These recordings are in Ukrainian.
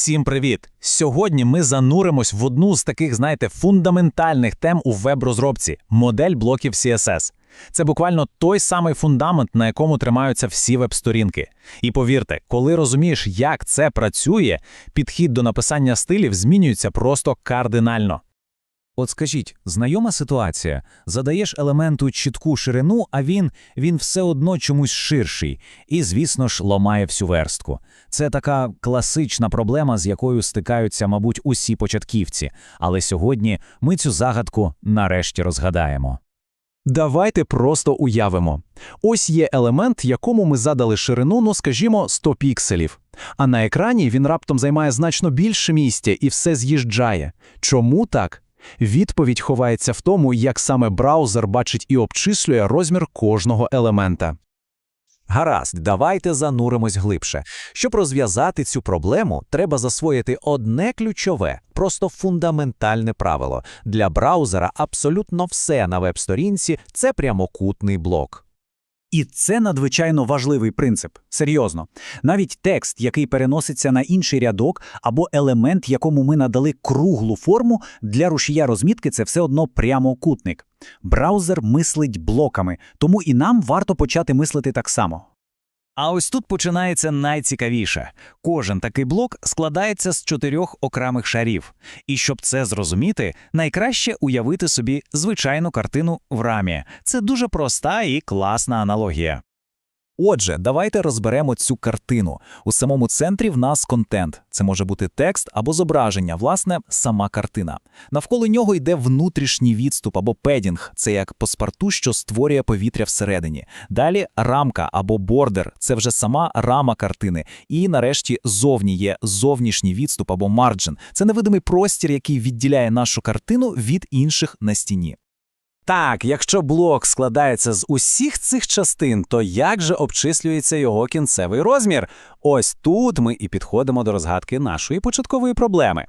Всім привіт! Сьогодні ми зануримось в одну з таких, знаєте, фундаментальних тем у веб-розробці модель блоків CSS. Це буквально той самий фундамент, на якому тримаються всі веб-сторінки. І повірте, коли розумієш, як це працює, підхід до написання стилів змінюється просто кардинально. От скажіть, знайома ситуація. Задаєш елементу чітку ширину, а він, він все одно чомусь ширший. І, звісно ж, ламає всю верстку. Це така класична проблема, з якою стикаються, мабуть, усі початківці. Але сьогодні ми цю загадку нарешті розгадаємо. Давайте просто уявимо. Ось є елемент, якому ми задали ширину, ну скажімо, 100 пікселів. А на екрані він раптом займає значно більше місця і все з'їжджає. Чому так? Відповідь ховається в тому, як саме браузер бачить і обчислює розмір кожного елемента. Гаразд, давайте зануримось глибше. Щоб розв'язати цю проблему, треба засвоїти одне ключове, просто фундаментальне правило. Для браузера абсолютно все на веб-сторінці – це прямокутний блок. І це надзвичайно важливий принцип. Серйозно. Навіть текст, який переноситься на інший рядок, або елемент, якому ми надали круглу форму, для рушія розмітки це все одно прямокутник. Браузер мислить блоками, тому і нам варто почати мислити так само. А ось тут починається найцікавіше. Кожен такий блок складається з чотирьох окремих шарів. І щоб це зрозуміти, найкраще уявити собі звичайну картину в рамі. Це дуже проста і класна аналогія. Отже, давайте розберемо цю картину. У самому центрі в нас контент. Це може бути текст або зображення, власне, сама картина. Навколо нього йде внутрішній відступ або педінг, це як паспорту, що створює повітря всередині. Далі рамка або бордер це вже сама рама картини. І нарешті зовні є зовнішній відступ або марджин. Це невидимий простір, який відділяє нашу картину від інших на стіні. Так, якщо блок складається з усіх цих частин, то як же обчислюється його кінцевий розмір? Ось тут ми і підходимо до розгадки нашої початкової проблеми.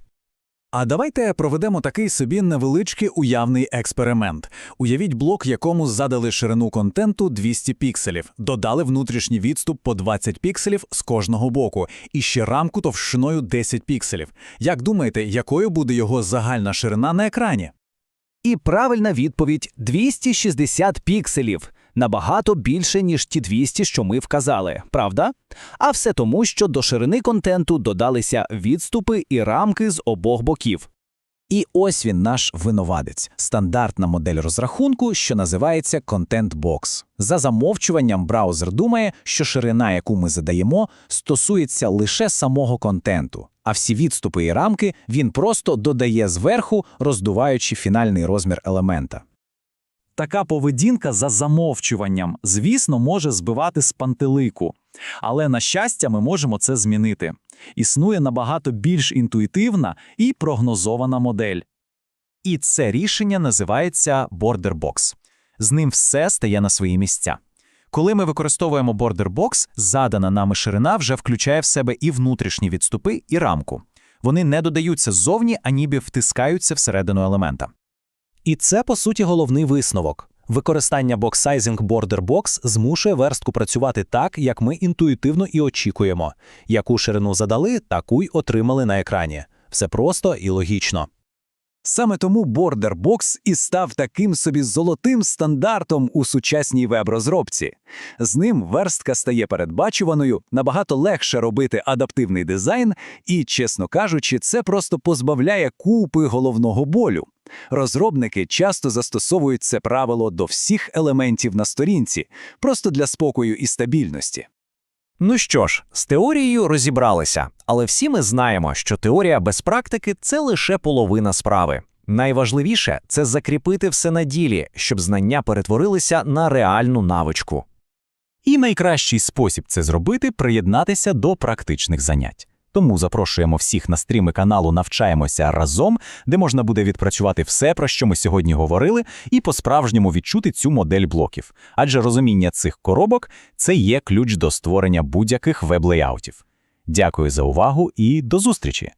А давайте проведемо такий собі невеличкий уявний експеримент. Уявіть блок, якому задали ширину контенту 200 пікселів, додали внутрішній відступ по 20 пікселів з кожного боку, і ще рамку товщиною 10 пікселів. Як думаєте, якою буде його загальна ширина на екрані? І правильна відповідь 260 пікселів. Набагато більше, ніж ті 200, що ми вказали, правда? А все тому, що до ширини контенту додалися відступи і рамки з обох боків. І ось він наш винуватець, стандартна модель розрахунку, що називається Content Box. За замовчуванням браузер думає, що ширина, яку ми задаємо, стосується лише самого контенту, а всі відступи і рамки він просто додає зверху, роздуваючи фінальний розмір елемента. Така поведінка за замовчуванням, звісно, може збивати з пантелику. Але, на щастя, ми можемо це змінити. Існує набагато більш інтуїтивна і прогнозована модель. І це рішення називається Box. З ним все стає на свої місця. Коли ми використовуємо Box, задана нами ширина вже включає в себе і внутрішні відступи, і рамку. Вони не додаються ззовні, а ніби втискаються всередину елемента. І це, по суті, головний висновок. Використання Border Box змушує верстку працювати так, як ми інтуїтивно і очікуємо. Яку ширину задали, таку й отримали на екрані. Все просто і логічно. Саме тому Box і став таким собі золотим стандартом у сучасній веб-розробці. З ним верстка стає передбачуваною, набагато легше робити адаптивний дизайн, і, чесно кажучи, це просто позбавляє купи головного болю. Розробники часто застосовують це правило до всіх елементів на сторінці, просто для спокою і стабільності. Ну що ж, з теорією розібралися, але всі ми знаємо, що теорія без практики це лише половина справи. Найважливіше це закріпити все на ділі, щоб знання перетворилися на реальну навичку. І найкращий спосіб це зробити приєднатися до практичних занять. Тому запрошуємо всіх на стріми каналу Навчаємося разом, де можна буде відпрацювати все, про що ми сьогодні говорили, і по-справжньому відчути цю модель блоків. Адже розуміння цих коробок це є ключ до створення будь-яких веб-лейаутів. Дякую за увагу і до зустрічі!